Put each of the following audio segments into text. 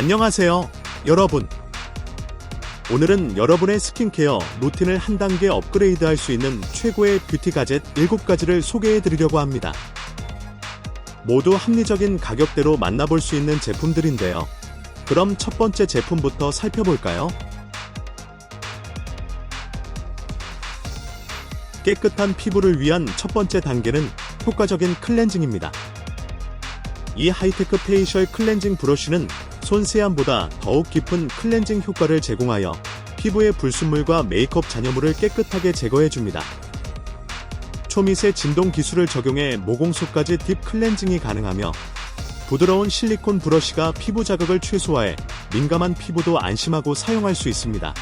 안녕하세요, 여러분. 오늘은 여러분의 스킨케어 루틴을 한 단계 업그레이드 할 수 있는 최고의 뷰티 가젯 7가지를 소개해 드리려고 합니다. 모두 합리적인 가격대로 만나볼 수 있는 제품들인데요. 그럼 첫 번째 제품부터 살펴볼까요? 깨끗한 피부를 위한 첫 번째 단계는 효과적인 클렌징입니다. 이 하이테크 페이셜 클렌징 브러쉬는 손 세안보다 더욱 깊은 클렌징 효과를 제공하여 피부의 불순물과 메이크업 잔여물을 깨끗하게 제거해줍니다. 초미세 진동 기술을 적용해 모공속까지 딥 클렌징이 가능하며 부드러운 실리콘 브러쉬가 피부 자극을 최소화해 민감한 피부도 안심하고 사용할 수 있습니다.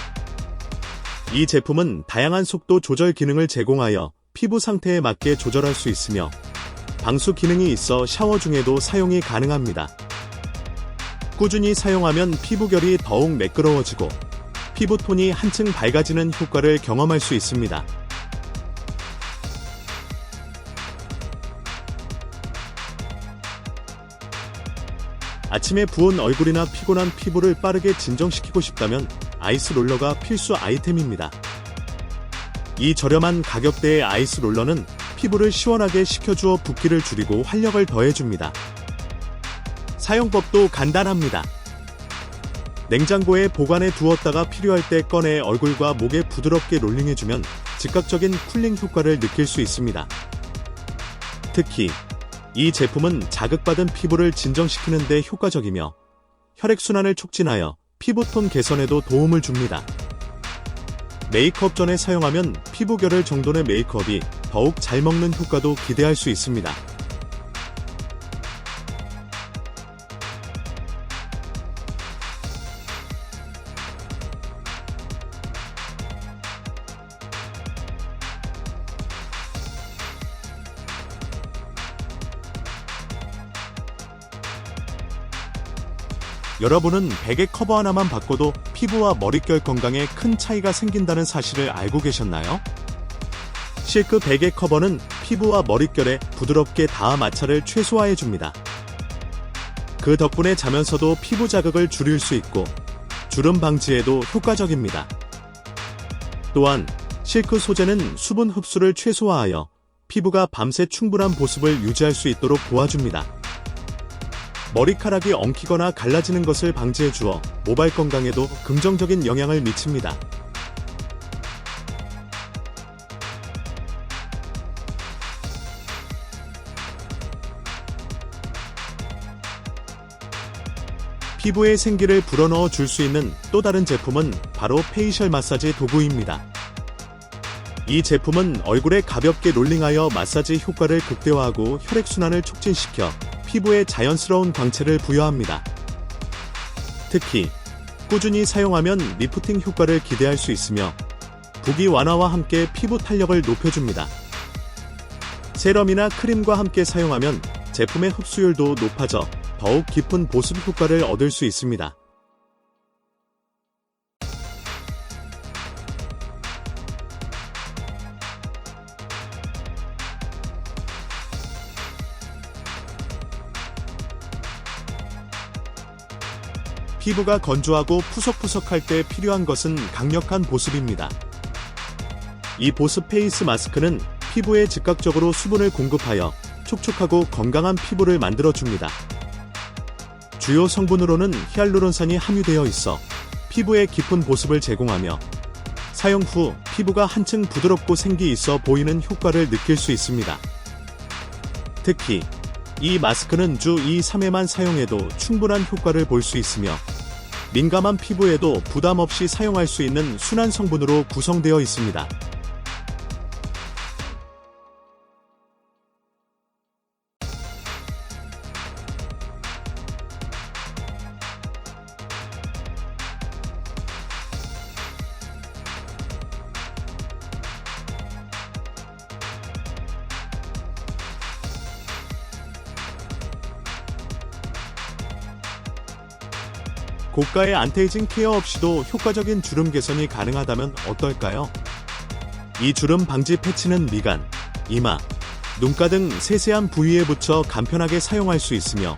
이 제품은 다양한 속도 조절 기능을 제공하여 피부 상태에 맞게 조절할 수 있으며 방수 기능이 있어 샤워 중에도 사용이 가능합니다. 꾸준히 사용하면 피부결이 더욱 매끄러워지고 피부톤이 한층 밝아지는 효과를 경험할 수 있습니다. 아침에 부은 얼굴이나 피곤한 피부를 빠르게 진정시키고 싶다면 아이스 롤러가 필수 아이템입니다. 이 저렴한 가격대의 아이스 롤러는 피부를 시원하게 식혀주어 붓기를 줄이고 활력을 더해줍니다. 사용법도 간단합니다. 냉장고에 보관해 두었다가 필요할 때 꺼내 얼굴과 목에 부드럽게 롤링해주면 즉각적인 쿨링 효과를 느낄 수 있습니다. 특히 이 제품은 자극받은 피부를 진정시키는 데 효과적이며 혈액순환을 촉진하여 피부톤 개선에도 도움을 줍니다. 메이크업 전에 사용하면 피부결을 정돈의 메이크업이 더욱 잘 먹는 효과도 기대할 수 있습니다. 여러분은 베개 커버 하나만 바꿔도 피부와 머릿결 건강에 큰 차이가 생긴다는 사실을 알고 계셨나요? 실크 베개 커버는 피부와 머릿결에 부드럽게 닿아 마찰을 최소화해 줍니다. 그 덕분에 자면서도 피부 자극을 줄일 수 있고 주름 방지에도 효과적입니다. 또한 실크 소재는 수분 흡수를 최소화하여 피부가 밤새 충분한 보습을 유지할 수 있도록 도와줍니다. 머리카락이 엉키거나 갈라지는 것을 방지해 주어 모발 건강에도 긍정적인 영향을 미칩니다. 피부에 생기를 불어넣어 줄 수 있는 또 다른 제품은 바로 페이셜 마사지 도구입니다. 이 제품은 얼굴에 가볍게 롤링하여 마사지 효과를 극대화하고 혈액순환을 촉진시켜 피부에 자연스러운 광채를 부여합니다. 특히 꾸준히 사용하면 리프팅 효과를 기대할 수 있으며 부기 완화와 함께 피부 탄력을 높여줍니다. 세럼이나 크림과 함께 사용하면 제품의 흡수율도 높아져 더욱 깊은 보습 효과를 얻을 수 있습니다. 피부가 건조하고 푸석푸석할 때 필요한 것은 강력한 보습입니다. 이 보습 페이스 마스크는 피부에 즉각적으로 수분을 공급하여 촉촉하고 건강한 피부를 만들어줍니다. 주요 성분으로는 히알루론산이 함유되어 있어 피부에 깊은 보습을 제공하며 사용 후 피부가 한층 부드럽고 생기 있어 보이는 효과를 느낄 수 있습니다. 특히 이 마스크는 주 2, 3회만 사용해도 충분한 효과를 볼 수 있으며 민감한 피부에도 부담 없이 사용할 수 있는 순한 성분으로 구성되어 있습니다. 고가의 안테이징 케어 없이도 효과적인 주름 개선이 가능하다면 어떨까요? 이 주름 방지 패치는 미간, 이마, 눈가 등 세세한 부위에 붙여 간편하게 사용할 수 있으며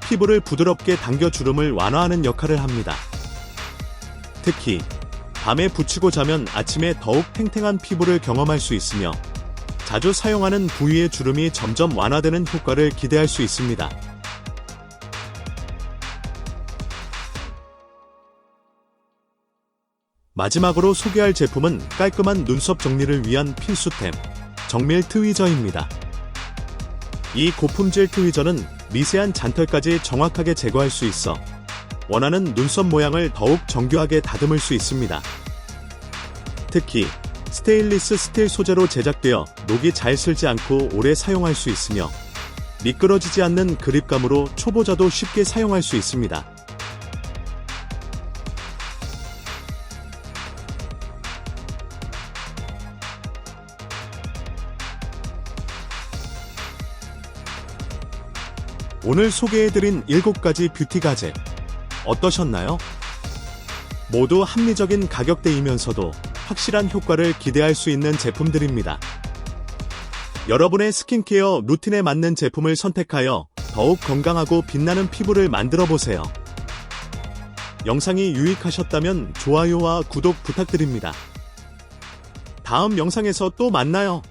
피부를 부드럽게 당겨 주름을 완화하는 역할을 합니다. 특히 밤에 붙이고 자면 아침에 더욱 탱탱한 피부를 경험할 수 있으며 자주 사용하는 부위의 주름이 점점 완화되는 효과를 기대할 수 있습니다. 마지막으로 소개할 제품은 깔끔한 눈썹 정리를 위한 필수템, 정밀 트위저입니다. 이 고품질 트위저는 미세한 잔털까지 정확하게 제거할 수 있어 원하는 눈썹 모양을 더욱 정교하게 다듬을 수 있습니다. 특히 스테인리스 스틸 소재로 제작되어 녹이 잘 슬지 않고 오래 사용할 수 있으며 미끄러지지 않는 그립감으로 초보자도 쉽게 사용할 수 있습니다. 오늘 소개해드린 7가지 뷰티 가젯 어떠셨나요? 모두 합리적인 가격대이면서도 확실한 효과를 기대할 수 있는 제품들입니다. 여러분의 스킨케어 루틴에 맞는 제품을 선택하여 더욱 건강하고 빛나는 피부를 만들어 보세요. 영상이 유익하셨다면 좋아요와 구독 부탁드립니다. 다음 영상에서 또 만나요.